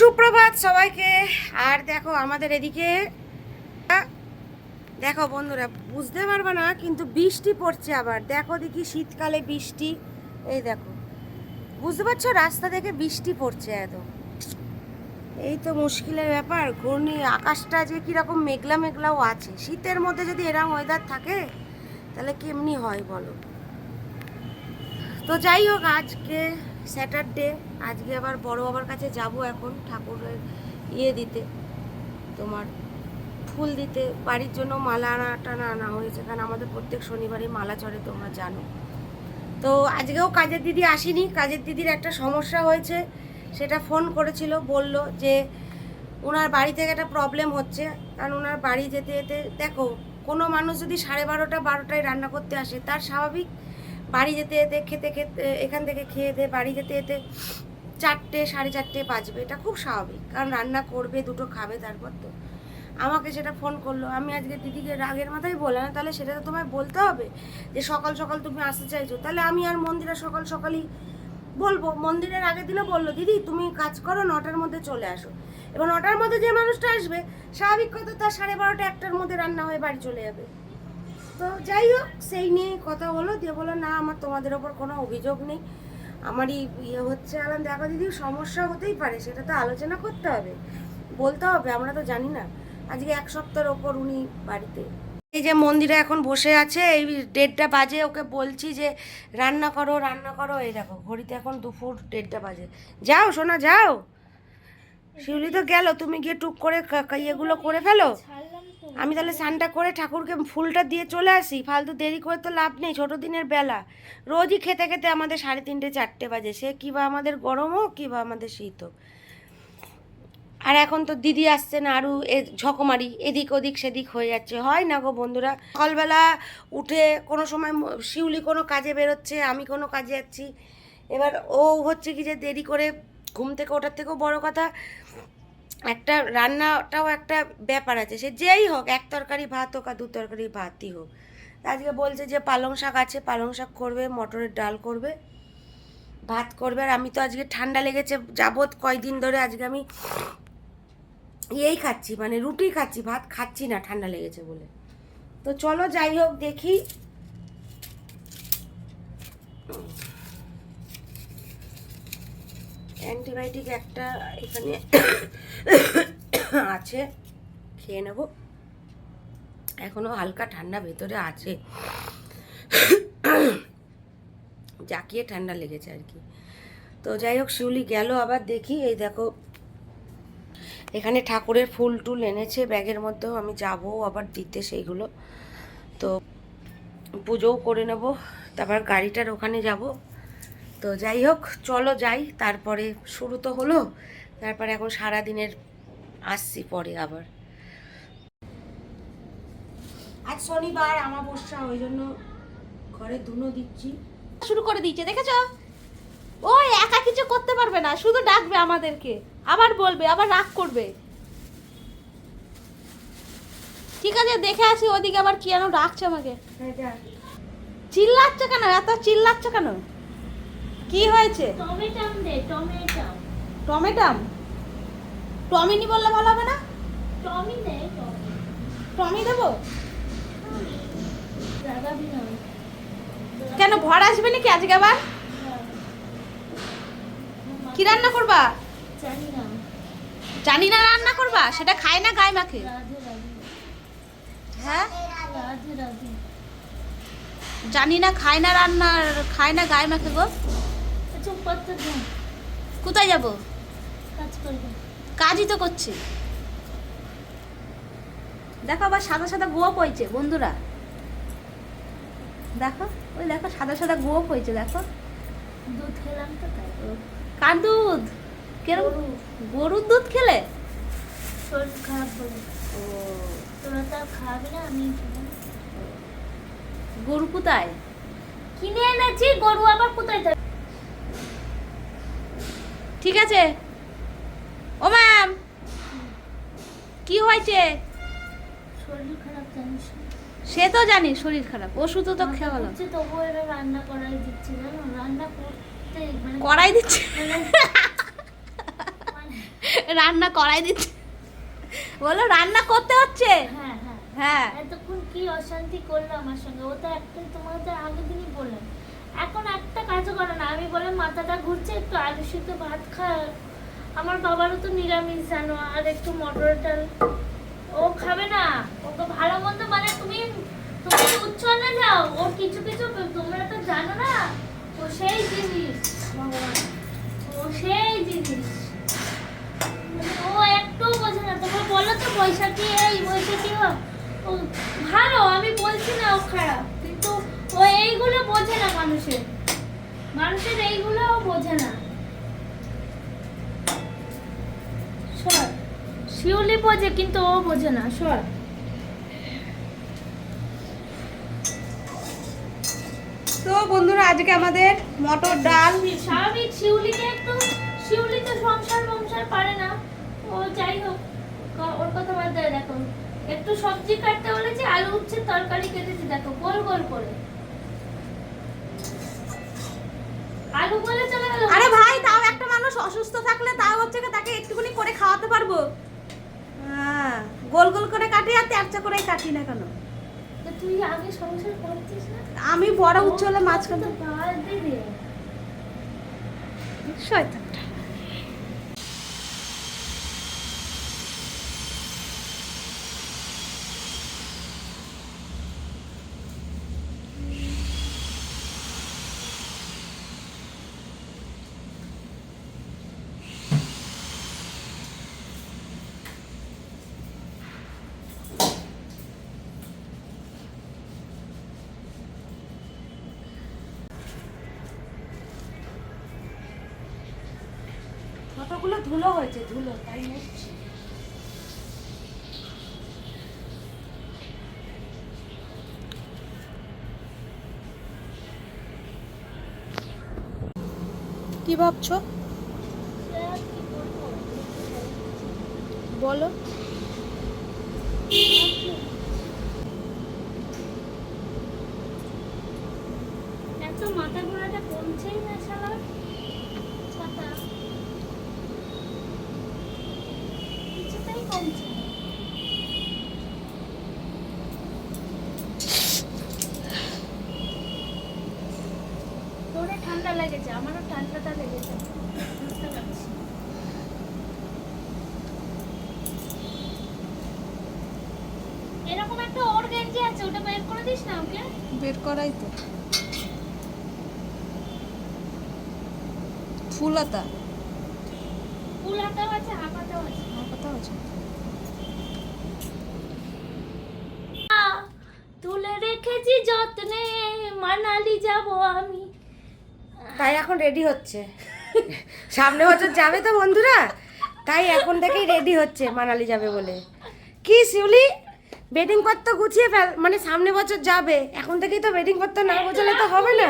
সুপ্রভাত সবাইকে। আর দেখো, আমাদের এদিকে দেখো বন্ধুরা, বুঝতে পারবে না, কিন্তু বৃষ্টি পড়ছে আবার। দেখো দেখি শীতকালে বৃষ্টি। এই দেখো, বুঝতে পারছ? রাস্তা থেকে বৃষ্টি পড়ছে এত এই তো মুশকিলের ব্যাপার, ঘূর্ণি, আকাশটা যে কীরকম মেঘলা মেঘলাও আছে। শীতের মধ্যে যদি এরকম ওয়েদার থাকে, তাহলে কেমনি হয় বলো? তো যাই হোক, আজকে স্যাটারডে আজকে আবার বড় বাবার কাছে যাব এখন ঠাকুরের ইয়ে দিতে, তোমার ফুল দিতে। বাড়ির জন্য মালা আনা টানা আনা হয়েছে, কারণ আমাদের প্রত্যেক শনিবারই মালা চড়ে, তোমরা জানো। তো আজকেও কাজের দিদি আসেনি, কাজের দিদির একটা সমস্যা হয়েছে, সেটা ফোন করেছিল, বলল যে ওনার বাড়ি থেকে একটা প্রবলেম হচ্ছে, কারণ ওনার বাড়ি যেতে যেতে, দেখো, কোনো মানুষ যদি সাড়ে বারোটা, বারোটায় রান্না করতে আসে, তার স্বাভাবিক বাড়ি যেতে যেতে খেতে খেতে, এখান থেকে খেয়ে দিয়ে বাড়ি যেতে যেতে চারটে, সাড়ে চারটে বাজবে। এটা খুব স্বাভাবিক। কারণ রান্না করবে, দুটো খাবে তারপর তো। আমাকে সেটা ফোন করল। আমি আজকে দিদিকে রাগের মাথায় বললাম তাহলে সেটা তো তোমায় বলতে হবে যে সকাল সকাল তুমি আসতে চাইছো। তাহলে আমি আর মন্দিরে সকাল, সকালই বলব। মন্দিরের আগের দিনও বলল, দিদি, তুমি কাজ করো, নটার মধ্যে চলে আসো। এবার নটার মধ্যে যে মানুষটা আসবে, স্বাভাবিক কথা তার সাড়ে বারোটা, একটার মধ্যে রান্না হয়ে বাড়ি চলে যাবে। তো যাই হোক, সেই নিয়ে কথা হলো। দিয়ে বলো না, আমার তোমাদের ওপর কোনো অভিযোগ নেই। আমারই ইয়ে হচ্ছে আলাম দেখো দিদি, সমস্যা হতেই পারে, সেটা তো আলোচনা করতে হবে। বলতে হবে, আমরা তো জানি না। আজকে এক সপ্তাহের ওপর উনি বাড়িতে। এই যে মন্দিরে এখন বসে আছে, এই দেড়টা বাজে, ওকে বলছি যে, রান্না করো রান্না করো। এই দেখো, ঘড়িতে এখন দুপুর দেড়টা বাজে। যাও, সোনা, যাও। শিউলি তো গেল, তুমি গিয়ে টুক করে ইয়েগুলো করে ফেলো। আমি তাহলে স্নানটা করে ঠাকুরকে ফুলটা দিয়ে চলে আসি। ফালতু দেরি করে তো লাভ নেই, ছোটো দিনের বেলা। রোজই খেতে খেতে আমাদের সাড়ে তিনটে, চারটে বাজে। সে কী বা আমাদের গরম হোক, কী বা আমাদের শীত হোক। আর এখন তো দিদি আসছে না আরও এ ঝকমারি, এদিক ওদিক সেদিক হয়ে যাচ্ছে। হয় না গো বন্ধুরা, সকালবেলা উঠে কোনো সময় শিউলি কোনো কাজে বেরোচ্ছে, আমি কোনো কাজে যাচ্ছি। এবার ও হচ্ছে কি যে দেরি করে ঘুম থেকে ওঠার থেকেও বড় কথা একটা রান্নাটাও একটা ব্যাপার আছে, সে যেই হোক, এক তরকারি ভাত হোক আর দু তরকারি ভাতই হোক। আজকে বলছে যে পালং শাক আছে, পালং শাক করবে, মটরের ডাল করবে, ভাত করবে, আর আমি তো আজকে ঠান্ডা লেগেছে যাবত কয়দিন ধরে আজকে আমি ইয়েই খাচ্ছি মানে রুটি খাচ্ছি, ভাত খাচ্ছি না, ঠান্ডা লেগেছে বলে। তো চলো যাই হোক, দেখি। অ্যান্টিবায়োটিক একটা এখানে আছে, খেয়ে নেব। এখনও হালকা ঠান্ডা ভেতরে আছে। জাকিয়ে ঠান্ডা লেগেছে আর কি। তো যাই হোক, শিউলি গেল আবার দেখি, এই দেখো, এখানে ঠাকুরের ফুল টুল এনেছে, ব্যাগের মধ্যেও আমি যাব আবার দিতে সেইগুলো। তো পুজোও করে নেব, তারপর গাড়িটার ওখানে যাব। তো যাই হোক চলো যাই। তারপরে শুরু তো হলো। তারপরে এখন সারা দিনের আসছি পরে আবার। আজ শনিবার আমাবস্যা ওই জন্য ঘরে ধুনো দিচ্ছি। শুরু করে দিয়েছে দেখেছ? ও একা কিছু করতে পারবে না শুধু ডাকবে আমাদেরকে। আবার বলবে আবার রাগ করবে। ঠিক আছে দেখে আসি ওদিকে আবার কি যেন ডাকছে আমাকে। হ্যাঁ যা। চিল্লাচ্ছে কেন? এত চিল্লাচ্ছে কেন? কি হয়েছে? টমেটাম দে টমেটাম। টমেটাম? টমিনি বললে ভালো হবে না? টমি দে টমি। দেবো? কেন ভর আসবে নাকি আজকে আবার? কি রান্না করবা? জানি না। রান্না করবা সেটা খায় না গায়ে মাখে। হ্যাঁ? জানি না খায় না রান্না খায় না গায়ে মাখে গো। কোথায় যাব? কাজ করবে। কাজই তো করছি। দেখো আবার সাদা সাদা গোপ হয়েছে বন্ধুরা। দেখো ওই দেখো সাদা সাদা গোপ হয়েছে দেখো। দুধ খেলাম তো তাই। কার দুধ? কেরম? গরু। গরুর দুধ খেলে? শরীর খারাপ বলে। ও। তোরা তো খাবি না আমি গরু কোথায়? কিনে এনেছি গরু আবার কোথায় ঠিক আছে? ও ম্যাম! কি হয়েছে? শরীর খারাপ জানিস সে তো জানি শরীর খারাপ ওষুধও তো ভালো। হচ্ছে তবুও এরা রান্না করাই দিচ্ছে জানো? রান্না করতে মানে করাই দিচ্ছে? মানে- রান্না করাই দিচ্ছে? বলো রান্না করতে হচ্ছে? হ্যাঁ হ্যাঁ। হ্যাঁ। এতক্ষণ কি অশান্তি করল আমার সঙ্গে? ও তো একটা তোমাদের আগের দিনই বললেন এখন একটা কাজও করে না আমি বলে মাথাটা ঘুরছে, একটু আলু সিদ্ধ ভাত খা আমার বাবারও তো নিরামিষ জানো আর একটু মটর ডাল। ও খাবে না। ও তো ভালো মন্দ মানে তুমি তুমি তো উচ্চারণে যাও ও কিছু কিছু, তোমরা তো জানো না, ও সেই জিনিস, ভগবান। ও সেই জিনিস। ও একটু বোঝে না। তোমরা বলো তো, বৈশাখী এই, বৈশাখী ও ভালো, আমি বলছি না ও খারাপ। কিন্তু ও এইগুলো বোঝে না মানুষের। মানুষের এইগুলো বোঝে না। সর শিউলি বোঝে কিন্তু ও বোঝে না সর তো বন্ধুরা আজকে আমাদের মটর ডাল। স্বাভাবিক শিউলিকে একটু শিউলি তো সংসার সংসার পারে না। ও যাই হোক ওর কথা বাদ দেখো। একটু সবজি কাটতে বলেছি আলু উচ্ছে তরকারি কেটেছি দেখো গোল গোল করে। আরে ভাই তাও একটা মানুষ অসুস্থ থাকলে তাও হচ্ছে তাকে একটুখানি করে খাওয়াতে পারব। হ্যাঁ গোল গোল করে কাটি আর তেরচা করেই কাটি না কেন? তো তুই আগে সংসার করছিস না? আমি বড় উচ্চ হলে মাঝখান তো বাদ দে রে। শয়তানটা। কতগুলো ধুলো হয়েছে ধুলো তাই মুছছি কি ভাবছ? বলো এত মাথা ঘোরাটা কমছেই না তোরে ঠান্ডা লেগেছে আমারও ঠান্ডাটা লেগেছে। বুঝতে পারছি। এরকম একটা ওর গেঞ্জি আছে ওটা বের করে দিস না ওকে বের করাই তো। ফুলাতা আছে হাফ আছে। কথা আছে তুলে রেখেছি যত্নে মানালি যাব আমি। তাই এখন রেডি হচ্ছে। সামনে বছর যাবে তো বন্ধুরা। তাই এখন থেকেই রেডি হচ্ছে মানালি যাবে বলে। কি শিউলি? বেডিং পত্র গুছিয়ে ফেল মানে সামনে বছর যাবে। এখন থেকেই তো বেডিং পত্র না গোছালে তো হবে না।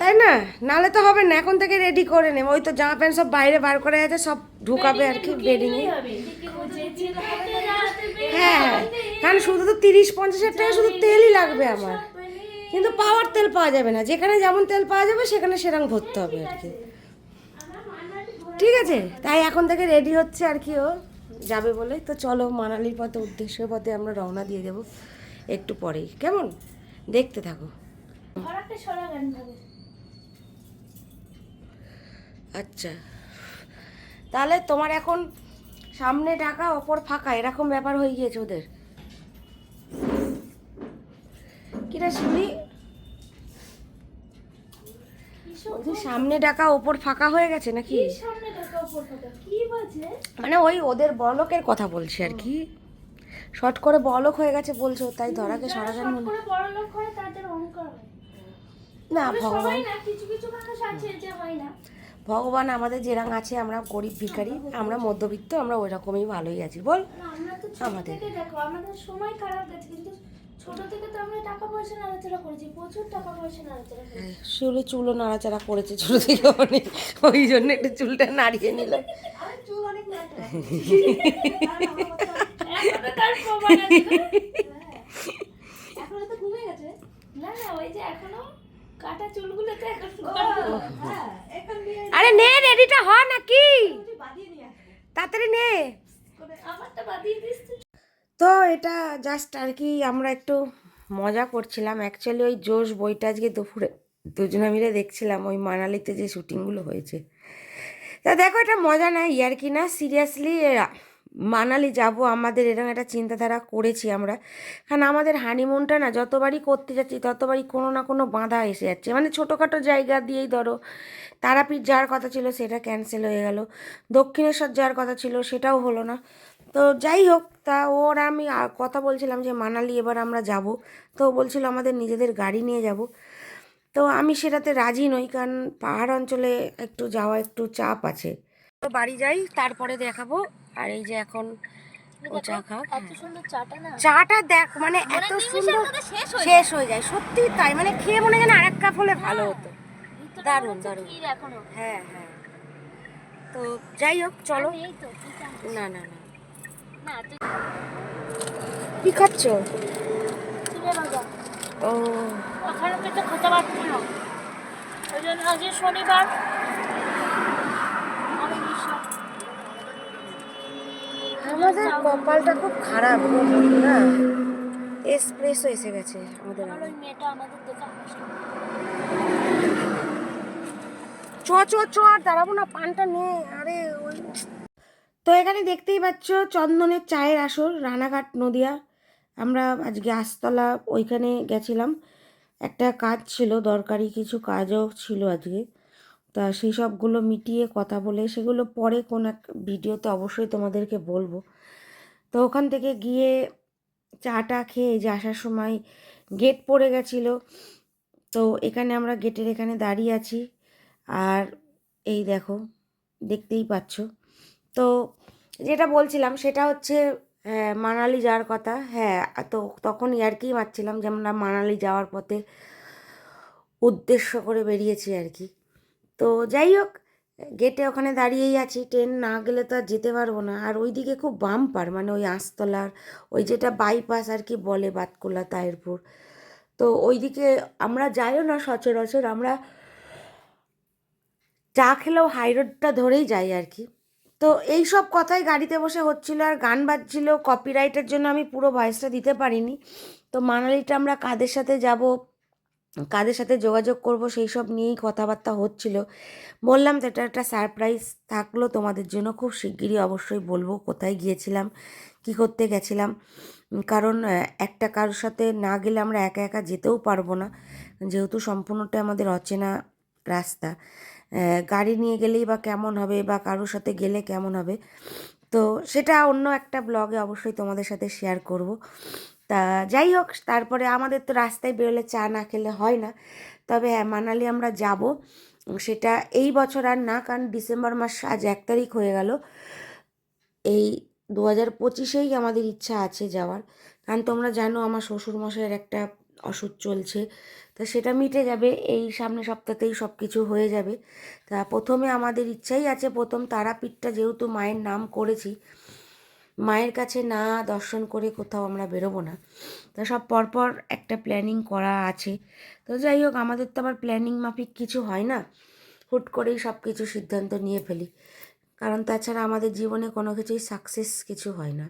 তাই না? নালে তো হবে না এখন থেকে রেডি করে নে ওই তো জামা প্যান্ট সব বাইরে বার করে আছে সব ঢুকাবে আর কি বেডিং এ। হ্যাঁ কারণ শুধু তো তিরিশ পঞ্চাশ হাজার টাকা শুধু তেলই লাগবে আমার। কিন্তু পাওয়ার তেল পাওয়া যাবে না। যেখানে যেমন তেল পাওয়া যাবে সেখানে সেরকম ভরতে হবে আর কি। ঠিক আছে তাই এখন থেকে রেডি হচ্ছে আর কি ও। যাবে বলে। তো চলো মানালির পথে উদ্দেশ্যের পথে আমরা রওনা দিয়ে দেবো একটু পরেই। কেমন? দেখতে থাকো। আচ্ছা। তাহলে তোমার এখন সামনে টাকা অপর ফাঁকা এরকম ব্যাপার হয়ে গিয়েছে ওদের? কিরা শুনি। সামনে টাকা ওপর ফাঁকা হয়ে গেছে নাকি? মানে ওই ওদের বলকের কথা বলছি আর কি। শর্ট করে বলক হয়ে গেছে বলছো তাই ধরাকে সরাসরি মনে না ভগবান ভগবান আমাদের যেরাং আছে আমরা গরিব ভিখারি আমরা মধ্যবিত্ত আমরা ওই রকমই ভালোই আছি। বল। আমাদের। আমাদের সময় খারাপ গেছে কিন্তু ছোট থেকে তো আমরা টাকা পয়সা নাড়াচাড়া করেছি প্রচুর টাকা পয়সা নাড়াচাড়া করেছি। শিউলি চুলও নাড়াচাড়া করেছে ছোট থেকে অনেক ওই জন্য একটু চুলটা নাড়িয়ে নিল এখনও তার প্রমাণ আছে। না? এখনও তো ঘুমিয়ে গেছে। না না ওই যে এখনও কাটা চুলগুলো এখন হ্যাঁ আরে নে রেডিটা হ নাকি? তাড়াতাড়ি নে। আমারটা বাদিয়ে দিস। তো এটা জাস্ট আর কি আমরা একটু মজা করছিলাম। অ্যাকচুয়ালি ওই জোশ বইটা আজকে দুপুরে দুজনে মিলে দেখছিলাম, ওই মানালিতে যে শুটিংগুলো হয়েছে। তা দেখো এটা মজা না ইয়ার কি না? সিরিয়াসলি মানালি যাব আমাদের এরকম একটা চিন্তাধারা করেছি আমরা। কারণ আমাদের হানিমুনটা না যতবারই করতে যাচ্ছি, ততবারই কোনো না কোনো বাঁধা এসে যাচ্ছে। মানে ছোটোখাটো জায়গা দিয়েই ধরো, তারাপীঠ যাওয়ার কথা ছিল, সেটা ক্যান্সেল হয়ে গেল। দক্ষিণেশ্বর যাওয়ার কথা ছিল, সেটাও হলো না। তো যাই হোক তা ওর আমি কথা বলছিলাম যে মানালি এবার আমরা যাব। তো বলছিল আমাদের নিজেদের গাড়ি নিয়ে যাব। তো আমি সেটাতে রাজি নই কারণ পাহাড় অঞ্চলে একটু যাওয়া একটু চাপ আছে। তো বাড়ি যাই তারপরে দেখাবো। আর এই যে এখন চাটা দেখ মানে এত সুন্দর শেষ হয়ে যায়। সত্যি তাই। মানে খেয়ে মনে যেন আরেক কাপ হলে ভালো হতো। দারুণ, দারুণ। হ্যাঁ হ্যাঁ। তো যাই হোক চলো। না না না। কি খাচ্ছ? তুলে বাজা ও। ওখানে তো একটা খেতে পারছি না ওই জন্য আজকে শনিবার আমাদের কপালটা খুব খারাপ বন্ধুরা এসপ্রেসও এসে গেছে আমাদের চ চ চ আর দাঁড়াবো না পানটা নে। আরে ওই তো এখানে দেখতেই পাচ্ছ চন্দনের চায়ের আসর, রানাঘাট, নদিয়া। আমরা আজকে আস্তলা ওইখানে গেছিলাম। একটা কাজ ছিল, দরকারি কিছু কাজও ছিল আজকে। তা সেই সবগুলো মিটিয়ে কথা বলে, সেগুলো পরে কোন এক ভিডিওতে অবশ্যই তোমাদেরকে বলব। তো ওখান থেকে গিয়ে চাটা খেয়ে যে আসার সময় গেট পড়ে গেছিল। তো এখানে আমরা গেটের এখানে দাঁড়িয়ে আছি। আর এই দেখো, দেখতেই পাচ্ছ। তো যেটা বলছিলাম সেটা হচ্ছে হ্যাঁ, মানালি যাওয়ার কথা। হ্যাঁ তো তখন ইয়ার্কিই মারছিলাম যে আমরা মানালি যাওয়ার পথে উদ্দেশ্য করে বেরিয়েছি আর কি। তো যাই হোক গেটে ওখানে দাঁড়িয়েই আছি। ট্রেন না গেলে তো আর যেতে পারব না। আর ওইদিকে খুব বাম্পার মানে ওই আঁশতলার ওই যেটা বাইপাস আর কি বলে বাতকুলা তায়েরপুর তো ওইদিকে আমরা যাইও না সচরাচর আমরা চা খেলেও হাই রোডটা ধরেই যাই আর কি। তো এই সব কথাই গাড়িতে বসে হচ্ছিল আর গান বাজছিল। কপিরাইটের জন্য আমি পুরো ভয়েসটা দিতে পারিনি। তো মানালিটা আমরা কাদের সাথে যাব, কাদের সাথে যোগাযোগ করব সেই সব নিয়েই কথাবার্তা হচ্ছিল। বললাম তো এটা একটা সারপ্রাইজ থাকল তোমাদের জন্য। খুব শিগগিরই অবশ্যই বলব কোথায় গিয়েছিলাম, কি করতে গেছিলাম। কারণ একটা কারোর সাথে না গেলে আমরা একা একা যেতেও পারব না। যেহেতু সম্পূর্ণটা আমাদের অচেনা রাস্তা। গাড়ি নিয়ে গেলেই বা কেমন হবে বা কারোর সাথে গেলে কেমন হবে। তো সেটা অন্য একটা ব্লগে অবশ্যই তোমাদের সাথে শেয়ার করব। তা যাই হোক, তারপরে আমাদের তো রাস্তায় বেরোলে চা না খেলে হয় না। তবে হ্যাঁ মানালি আমরা যাব। সেটা এই বছর আর না, কারণ ডিসেম্বর মাস আজ এক তারিখ হয়ে গেল। এই দু হাজার পঁচিশেই আমাদের ইচ্ছা আছে যাওয়ার। কারণ তোমরা জানো, আমার শ্বশুরমশাইয়ের একটা ওষুধ চলছে। তা সেটা মিটে যাবে, এই সামনে সপ্তাহতেই সব কিছু হয়ে যাবে। তা প্রথমে আমাদের ইচ্ছাই আছে, প্রথম তারাপীঠটা যেহেতু মায়ের নাম করেছি, মায়ের কাছে না দর্শন করে কোথাও আমরা বেরোবো না। তা সব পরপর একটা প্ল্যানিং করা আছে। তো যাই হোক, আমাদের তো আবার প্ল্যানিং মাফিক কিছু হয় না। হুট করেই সব কিছু সিদ্ধান্ত নিয়ে ফেলি। কারণ তাছাড়া আমাদের জীবনে কোনো কিছুই সাকসেস কিছু হয় না।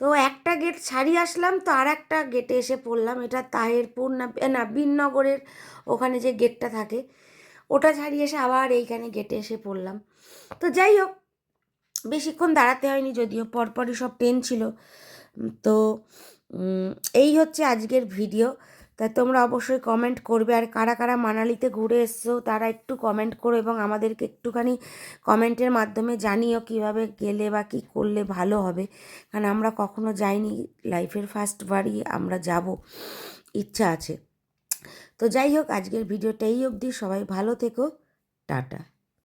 তো একটা গেট ছাড়িয়ে আসলাম, তো আর একটা গেটে এসে পড়লাম। এটা তাহেরপুর না না বিননগরের ওখানে যে গেটটা থাকে, ওটা ছাড়িয়ে এসে আবার এইখানে গেটে এসে পড়লাম। তো যাই হোক, বেশিক্ষণ দাঁড়াতে হয়নি যদিও, পরপরই সব ট্রেন ছিল। তো এই হচ্ছে আজকের ভিডিও তা তোমরা অবশ্যই কমেন্ট করবে। আর কারা কারা মানালিতে ঘুরে এসছো, তারা একটু কমেন্ট করো এবং আমাদেরকে একটুখানি কমেন্টের মাধ্যমে জানিও কীভাবে গেলে বা কী করলে ভালো হবে। কারণ আমরা কখনো যাইনি লাইফের ফার্স্ট বারই আমরা যাব, ইচ্ছা আছে। তো যাই হোক, আজকের ভিডিওটা এই অবধি। সবাই ভালো থেকো। টাটা।